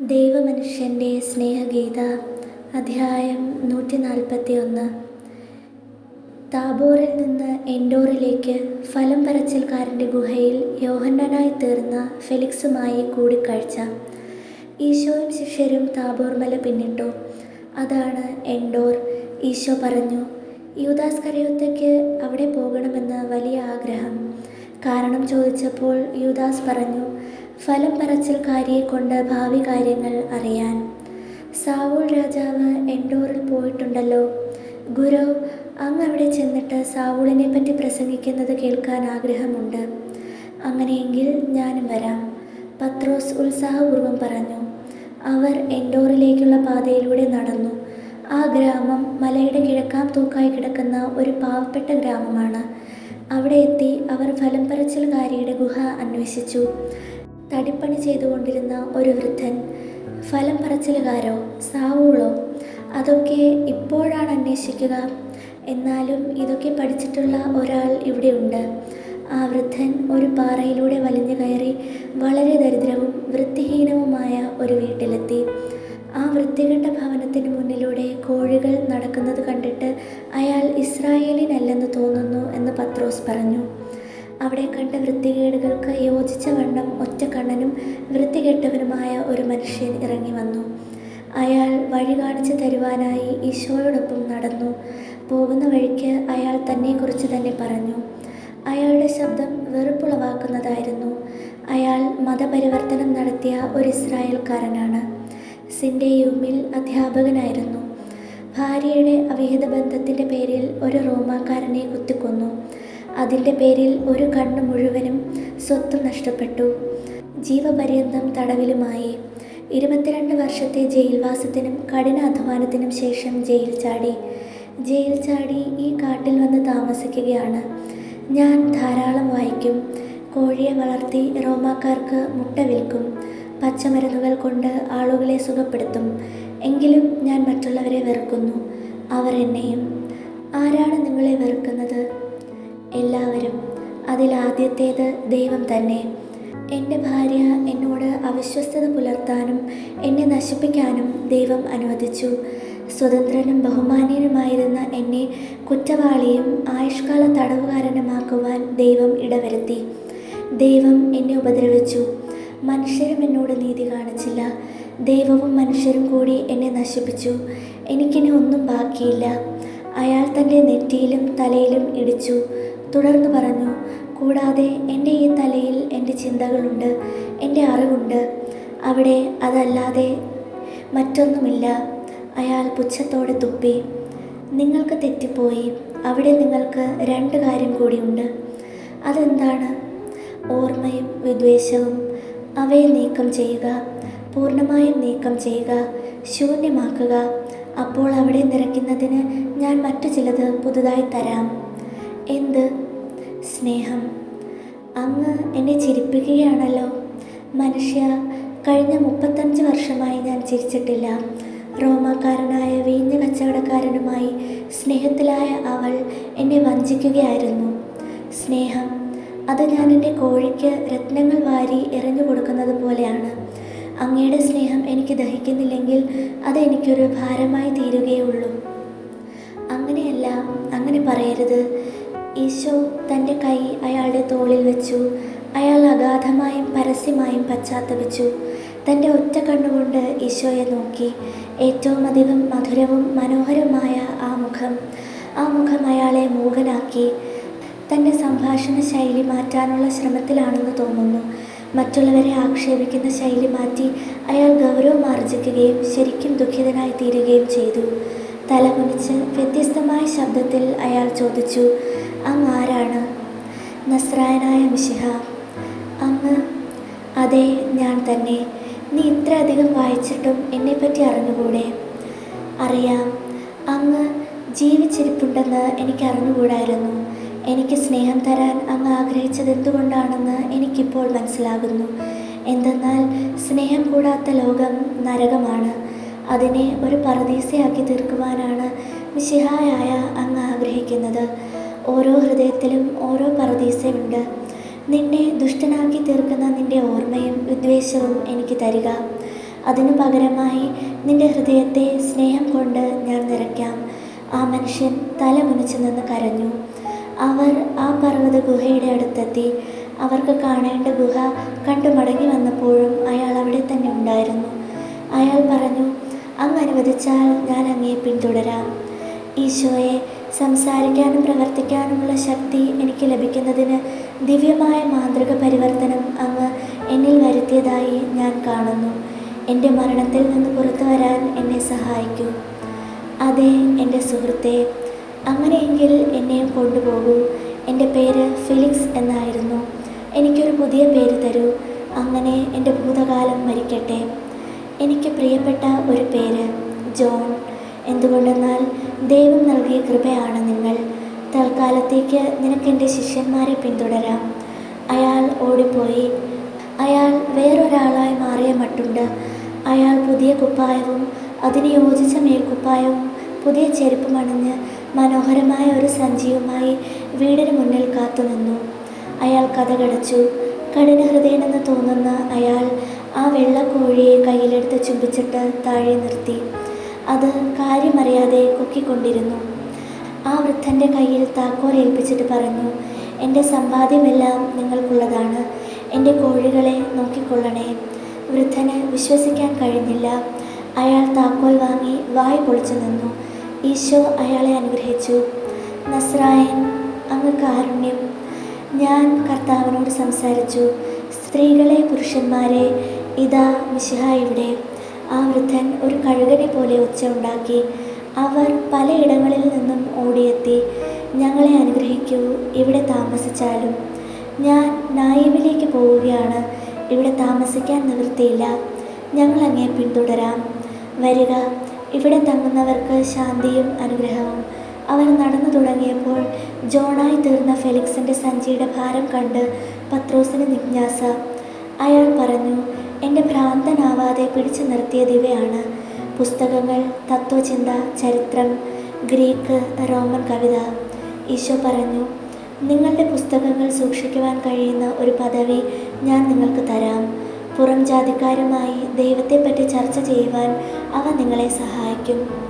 ദൈവമനുഷ്യന്റെ സ്നേഹഗീത അധ്യായം നൂറ്റി നാൽപ്പത്തി ഒന്ന് താബോറിൽ നിന്ന് എൻഡോറിലേക്ക് ഫലം പറച്ചിൽക്കാരന്റെ ഗുഹയിൽ യോഹന്നാനായി തീർന്ന ഫെലിക്സുമായി കൂടിക്കാഴ്ച. ഈശോയും ശിഷ്യരും താബോർ മല പിന്നിട്ടു. അതാണ് എൻഡോർ. ഈശോ പറഞ്ഞു യൂദാസ് കരയുത്തയ്ക്ക് അവിടെ പോകണമെന്ന് വലിയ ആഗ്രഹം. കാരണം ചോദിച്ചപ്പോൾ യൂദാസ് പറഞ്ഞു ഫലം പറച്ചിൽക്കാരിയെ കൊണ്ട് ഭാവി കാര്യങ്ങൾ അറിയാൻ. സാവൂൾ രാജാവ് എൻഡോറിൽ പോയിട്ടുണ്ടല്ലോ. ഗുരു അങ്ങ് അവിടെ ചെന്നിട്ട് സാവൂളിനെ പറ്റി പ്രസംഗിക്കുന്നത് കേൾക്കാൻ ആഗ്രഹമുണ്ട്. അങ്ങനെയെങ്കിൽ ഞാനും വരാം. പത്രോസ് ഉത്സാഹപൂർവം പറഞ്ഞു. അവർ എൻഡോറിലേക്കുള്ള പാതയിലൂടെ നടന്നു. ആ ഗ്രാമം മലയുടെ കിഴക്കാൻ തൂക്കായി കിടക്കുന്ന ഒരു പാവപ്പെട്ട ഗ്രാമമാണ്. അവിടെ എത്തി അവർ ഫലം പറച്ചിൽകാരിയുടെ ഗുഹ അന്വേഷിച്ചു. തടിപ്പണി ചെയ്തുകൊണ്ടിരുന്ന ഒരു വൃദ്ധൻ ഫലം പറച്ചിലുകാരോ സാവൂളോ അതൊക്കെ ഇപ്പോഴാണ് അന്വേഷിക്കുക. എന്നാലും ഇതൊക്കെ പഠിച്ചിട്ടുള്ള ഒരാൾ ഇവിടെയുണ്ട് ആ വൃദ്ധൻ ഒരു പാറയിലൂടെ വലിഞ്ഞു കയറി വളരെ ദരിദ്രവും വൃത്തിഹീനവുമായ ഒരു വീട്ടിലെത്തി. ആ വൃത്തികെട്ട ഭവനത്തിന് മുന്നിലൂടെ കോഴികൾ നടക്കുന്നത് കണ്ടിട്ട് അയാൾ ഇസ്രായേലിനല്ലെന്ന് തോന്നുന്നു എന്ന് പത്രോസ് പറഞ്ഞു. അവിടെ കണ്ട വൃത്തികേടുകൾക്ക് യോജിച്ച വണ്ണം ഒറ്റക്കണ്ണനും വൃത്തികെട്ടവനുമായ ഒരു മനുഷ്യൻ ഇറങ്ങി വന്നു. അയാൾ വഴി കാണിച്ചു തരുവാനായി ഈശോയോടൊപ്പം നടന്നു. പോകുന്ന വഴിക്ക് അയാൾ തന്നെക്കുറിച്ച് തന്നെ പറഞ്ഞു. അയാളുടെ ശബ്ദം വെറുപ്പുളവാക്കുന്നതായിരുന്നു. അയാൾ മതപരിവർത്തനം നടത്തിയ ഒരു ഇസ്രായേൽക്കാരനാണ്. സിൻഡെയൂമിൽ അധ്യാപകനായിരുന്നു. ഭാര്യയുടെ അവിഹിത ബന്ധത്തിന്റെ പേരിൽ ഒരു റോമാക്കാരനെ കുത്തിക്കൊന്നു. അതിന്റെ പേരിൽ ഒരു കണ്ണ് മുഴുവനും സ്വത്തും നഷ്ടപ്പെട്ടു. ജീവപര്യന്തം തടവിലുമായി. ഇരുപത്തിരണ്ട് വർഷത്തെ ജയിൽവാസത്തിനും കഠിന അധ്വാനത്തിനും ശേഷം ജയിൽ ചാടി. ജയിൽ ചാടി ഈ കാട്ടിൽ വന്ന് താമസിക്കുകയാണ്. ഞാൻ ധാരാളം വായിക്കും. കോഴിയെ വളർത്തി റോമാക്കാർക്ക് മുട്ട വിൽക്കും. പച്ചമരുന്നുകൾ കൊണ്ട് ആളുകളെ സുഖപ്പെടുത്തും. എങ്കിലും ഞാൻ മറ്റുള്ളവരെ വെറുക്കുന്നു. അവർ എന്നെയും. ആരാണ് നിങ്ങളെ എല്ലാവരും അതിലാദ്യത്തേത് ദൈവം തന്നെ. എന്റെ ഭാര്യ എന്നോട് അവിശ്വസ്തത പുലർത്താനും എന്നെ നശിപ്പിക്കാനും ദൈവം അനുവദിച്ചു. സ്വതന്ത്രനും ബഹുമാനീയനുമായിരുന്ന എന്നെ കുറ്റവാളിയും ആയുഷ്കാല തടവുകാരനുമാക്കുവാൻ ദൈവം ഇടവരുത്തി. ദൈവം എന്നെ ഉപദ്രവിച്ചു. മനുഷ്യരും എന്നോട് നീതി കാണിച്ചില്ല. ദൈവവും മനുഷ്യരും കൂടി എന്നെ നശിപ്പിച്ചു. എനിക്കിനി ഒന്നും ബാക്കിയില്ല. അയാൾ തന്റെ നെറ്റിയിലും തലയിലും ഇടിച്ചു. തുടർന്ന് പറഞ്ഞു കൂടാതെ എന്റെ ഈ തലയിൽ എന്റെ ചിന്തകളുണ്ട് എന്റെ അറിവുണ്ട്. അവിടെ അതല്ലാതെ മറ്റൊന്നുമില്ല. അയാൾ പുച്ഛത്തോടെ തുപ്പി. നിങ്ങൾക്ക് തെറ്റിപ്പോയി. അവിടെ നിങ്ങൾക്ക് രണ്ട് കാര്യം കൂടിയുണ്ട്. അതെന്താണ്? ഓർമ്മയും വിദ്വേഷവും. അവയെ നീക്കം ചെയ്യുക പൂർണമായും നീക്കം ചെയ്യുക ശൂന്യമാക്കുക. അപ്പോൾ അവിടെ നിറയ്ക്കുന്നതിന് ഞാൻ മറ്റു ചിലത് പുതുതായി തരാം. എന്ത്? സ്നേഹം. അങ്ങ് എന്നെ ചിരിപ്പിക്കുകയാണല്ലോ. മനുഷ്യ കഴിഞ്ഞ മുപ്പത്തഞ്ച് വർഷമായി ഞാൻ ചിരിച്ചിട്ടില്ല. റോമാക്കാരനായ വീഞ്ഞ കച്ചവടക്കാരനുമായി സ്നേഹത്തിലായ അവൾ എന്നെ വഞ്ചിക്കുകയായിരുന്നു. സ്നേഹം അത് ഞാൻ എന്റെ കോഴിക്ക് രത്നങ്ങൾ വാരി എറിഞ്ഞു കൊടുക്കുന്നത് പോലെയാണ്. അങ്ങയുടെ സ്നേഹം എനിക്ക് ദഹിക്കുന്നില്ലെങ്കിൽ അത് എനിക്കൊരു ഭാരമായി തീരുകയുള്ളൂ അങ്ങനെയല്ല അങ്ങനെ പറയരുത്. ഈശോ തന്റെ കൈ അയാളുടെ തോളിൽ വെച്ചു. അയാൾ അഗാധമായും പരസ്യമായും പശ്ചാത്തപിച്ചു. തന്റെ ഒറ്റ കണ്ണുകൊണ്ട് ഈശോയെ നോക്കി. ഏറ്റവും അധികം മധുരവും മനോഹരവുമായ ആ മുഖം. ആ മുഖം അയാളെ മൂകനാക്കി. തന്റെ സംഭാഷണ ശൈലി മാറ്റാനുള്ള ശ്രമത്തിലാണെന്ന് തോന്നുന്നു. മറ്റുള്ളവരെ ആക്ഷേപിക്കുന്ന ശൈലി മാറ്റി അയാൾ ഗൗരവം ആർജിക്കുകയും ശരിക്കും ദുഃഖിതനായി തീരുകയും ചെയ്തു. തലകുനിച്ച് വ്യത്യസ്തമായ ശബ്ദത്തിൽ അയാൾ ചോദിച്ചു അങ്ങ് ആരാണ് നസ്രായനായ മിശിഹ അങ്ങ് അതെ ഞാൻ തന്നെ. നീ ഇത്രയധികം വായിച്ചിട്ടും എന്നെപ്പറ്റി അറിഞ്ഞുകൂടെ? അറിയാം. അങ്ങ് ജീവിച്ചിരിപ്പുണ്ടെന്ന് എനിക്ക് അറിഞ്ഞുകൂടായിരുന്നു. എനിക്ക് സ്നേഹം തരാൻ അങ്ങ് ആഗ്രഹിച്ചത് എന്തുകൊണ്ടാണെന്ന് എനിക്കിപ്പോൾ മനസ്സിലാകുന്നു. എന്തെന്നാൽ സ്നേഹം കൂടാത്ത ലോകം നരകമാണ്. അതിനെ ഒരു പറദീസയാക്കി തീർക്കുവാനാണ് മിശിഹായായ അങ്ങ് ആഗ്രഹിക്കുന്നത്. ഓരോ ഹൃദയത്തിലും ഓരോ പറദീസയുണ്ട് നിന്നെ ദുഷ്ടനാക്കി തീർക്കുന്ന നിന്റെ ഓർമ്മയും ഉദ്വേഷവും എനിക്ക് തരിക. അതിനു പകരമായി നിന്റെ ഹൃദയത്തെ സ്നേഹം കൊണ്ട് ഞാൻ നിറയ്ക്കാം. ആ മനുഷ്യൻ തല മുനിച്ചു നിന്ന് കരഞ്ഞു. അവർ ആ പർവത ഗുഹയുടെ അടുത്തെത്തി. അവർക്ക് കാണേണ്ട ഗുഹ കണ്ടു മടങ്ങി വന്നപ്പോഴും അയാൾ അവിടെ തന്നെ ഉണ്ടായിരുന്നു. അയാൾ പറഞ്ഞു അങ്ങ് അനുവദിച്ചാൽ ഞാൻ അങ്ങയെ പിന്തുടരാം. ഈശോയെ സംസാരിക്കാനും പ്രവർത്തിക്കാനുമുള്ള ശക്തി എനിക്ക് ലഭിക്കുന്നതിന് ദിവ്യമായ മാന്ത്രിക പരിവർത്തനം അങ്ങ് എന്നിൽ വരുത്തിയതായി ഞാൻ കാണുന്നു. എന്റെ മരണത്തിൽ നിന്ന് പുറത്തു വരാൻ എന്നെ സഹായിക്കൂ. അതെ എന്റെ സുഹൃത്തെ അങ്ങനെയെങ്കിൽ എന്നെയും കൊണ്ടുപോകൂ. എന്റെ പേര് ഫിലിക്സ് എന്നായിരുന്നു. എനിക്കൊരു പുതിയ പേര് തരൂ. അങ്ങനെ എന്റെ ഭൂതകാലം മരിക്കട്ടെ. എനിക്ക് പ്രിയപ്പെട്ട ഒരു പേര് ജോൺ. എന്തുകൊണ്ടെന്നാൽ ദൈവം നൽകിയ കൃപയാണ് നിങ്ങൾ. തൽക്കാലത്തേക്ക് നിനക്ക് എന്റെ ശിഷ്യന്മാരെ പിന്തുടരാം. അയാൾ ഓടിപ്പോയി. അയാൾ വേറൊരാളായി മാറിയ മട്ടുണ്ട്. അയാൾ പുതിയ കുപ്പായവും അതിന് യോജിച്ച മേൽക്കുപ്പായവും പുതിയ ചെരുപ്പും അണിഞ്ഞ് മനോഹരമായ ഒരു സഞ്ചിയുമായി വീടിന് മുന്നിൽ കാത്തുനിന്നു അയാൾ കഥകടച്ചു. കഠിനഹൃദയനെന്ന് തോന്നുന്ന അയാൾ ആ വെള്ളക്കോഴിയെ കയ്യിലെടുത്ത് ചുംബിച്ചിട്ട് താഴെ നിർത്തി. അത് കാര്യമറിയാതെ കൊക്കിക്കൊണ്ടിരുന്നു. ആ വൃദ്ധന്റെ കയ്യിൽ താക്കോൽ ഏൽപ്പിച്ചിട്ട് പറഞ്ഞു എന്റെ സമ്പാദ്യമെല്ലാം നിങ്ങൾക്കുള്ളതാണ്. എന്റെ കോഴികളെ നോക്കിക്കൊള്ളണേ. വൃദ്ധന് വിശ്വസിക്കാൻ കഴിഞ്ഞില്ല. അയാൾ താക്കോൽ വാങ്ങി വായ് പൊളിച്ചു നിന്നു. ഈശോ അയാളെ അനുഗ്രഹിച്ചു. നസ്രായൻ അങ്ങ് കാരുണ്യം. ഞാൻ കർത്താവിനോട് സംസാരിച്ചു. സ്ത്രീകളെ പുരുഷന്മാരെ ഇതാ മിശിഹ ഇവിടെ. ആ വൃദ്ധൻ ഒരു കഴുകനെ പോലെ ഒച്ച ഉണ്ടാക്കി അവർ പലയിടങ്ങളിൽ നിന്നും ഓടിയെത്തി. ഞങ്ങളെ അനുഗ്രഹിക്കൂ ഇവിടെ താമസിച്ചാലും. ഞാൻ നായിബിലേക്ക് പോവുകയാണ് ഇവിടെ താമസിക്കാൻ നിവൃത്തിയില്ല. ഞങ്ങൾ അങ്ങേ പിന്തുടരാം. വരിക. ഇവിടെ തങ്ങുന്നവർക്ക് ശാന്തിയും അനുഗ്രഹവും. അവർ നടന്നു തുടങ്ങിയപ്പോൾ ജോണായി തീർന്ന ഫെലിക്സിന്റെ സഞ്ചിയുടെ ഭാരം കണ്ട് പത്രോസിന് ജിജ്ഞാസ അയാൾ പറഞ്ഞു എന്റെ ഭ്രാന്തനാവാതെ പിടിച്ചു നിർത്തിയത് ഇവയാണ് പുസ്തകങ്ങൾ തത്വചിന്ത ചരിത്രം ഗ്രീക്ക് റോമൻ കവിത. ഈശോ പറഞ്ഞു നിങ്ങളുടെ പുസ്തകങ്ങൾ സൂക്ഷിക്കുവാൻ കഴിയുന്ന ഒരു പദവി ഞാൻ നിങ്ങൾക്ക് തരാം. പുറം ജാതിക്കാരുമായി ദൈവത്തെപ്പറ്റി ചർച്ച ചെയ്യുവാൻ അവ നിങ്ങളെ സഹായിക്കും.